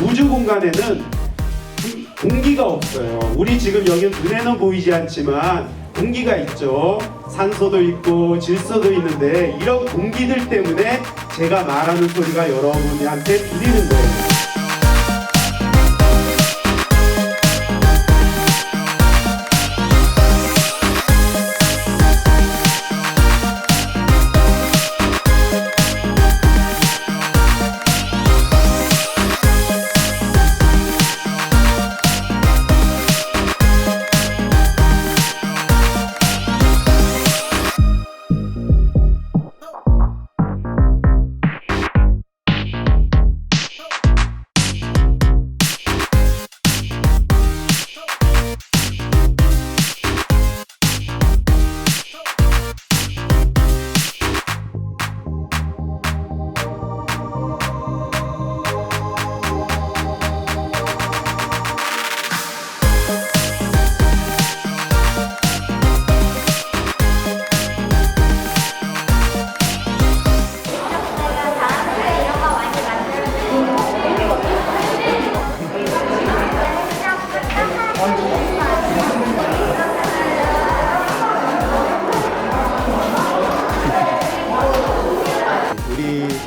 우주 공간에는 공기가 없어요. 우리 지금 여기 눈에는 보이지 않지만 공기가 있죠. 산소도 있고 질소도 있는데 이런 공기들 때문에 제가 말하는 소리가 여러분한테 들리는 거예요.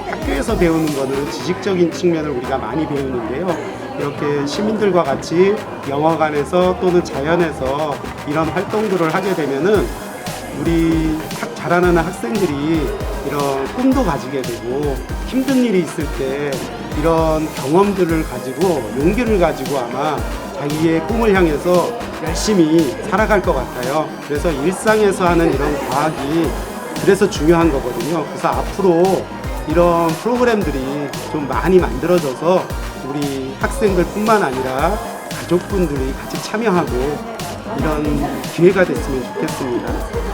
학교에서 배우는 거는 지식적인 측면을 우리가 많이 배우는데요. 이렇게 시민들과 같이 영화관에서 또는 자연에서 이런 활동들을 하게 되면은 우리 학- 자라나는 학생들이 이런 꿈도 가지게 되고 힘든 일이 있을 때 이런 경험들을 가지고 용기를 가지고 아마 자기의 꿈을 향해서 열심히 살아갈 것 같아요. 그래서 일상에서 하는 이런 과학이 그래서 중요한 거거든요. 그래서 앞으로 이런 프로그램들이 좀 많이 만들어져서 우리 학생들뿐만 아니라 가족분들이 같이 참여하고 이런 기회가 됐으면 좋겠습니다.